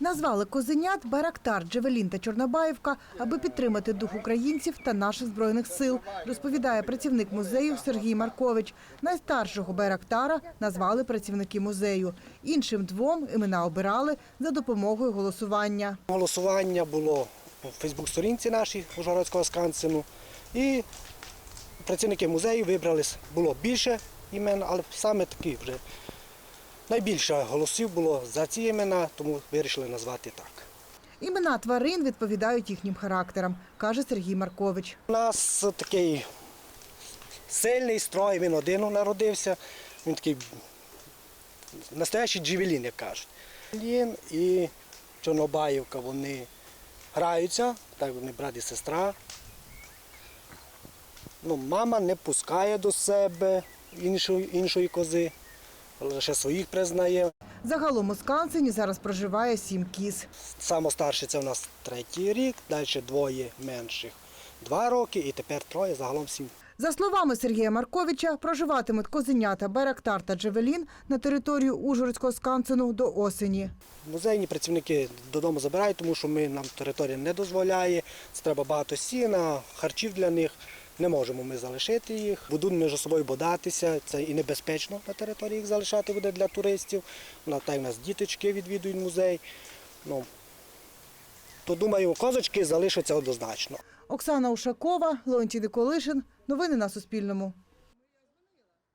Назвали козенят Байрактар, Джевелін та Чорнобаївка, аби підтримати дух українців та наших збройних сил, розповідає працівник музею Сергій Маркович. Найстаршого Байрактара назвали працівники музею. Іншим двом імена обирали за допомогою голосування. Голосування було у Фейсбук-сторінці нашій Ужгородського скансену. І працівники музею вибрали, було більше імен, але саме такі вже найбільше голосів було за ці імена, тому вирішили назвати так. Імена тварин відповідають їхнім характерам, каже Сергій Маркович. У нас такий сильний строй, він один народився. Він такий настоящий джевелін, як кажуть. Джевелін і Чорнобаївка, вони граються, так вони брат і сестра. Ну, мама не пускає до себе іншої, іншої кози, лише своїх признає. Загалом у Скансені зараз проживає сім кіз. Саме старший це у нас третій рік, далі двоє менших два роки і тепер троє, загалом сім. За словами Сергія Марковича, проживатимуть козенята Байрактар та Джевелін на територію Ужгородського скансену до осені. Музейні працівники додому забирають, тому що ми нам територія не дозволяє. Це треба багато сіна, харчів для них. Не можемо ми залишити їх. Будуть між собою бодатися. Це і небезпечно на території їх залишати буде для туристів. Та й у нас діточки відвідують музей. Ну, то думаю, козочки залишаться однозначно. Оксана Ушакова, Леонтій Николишин. Новини на Суспільному.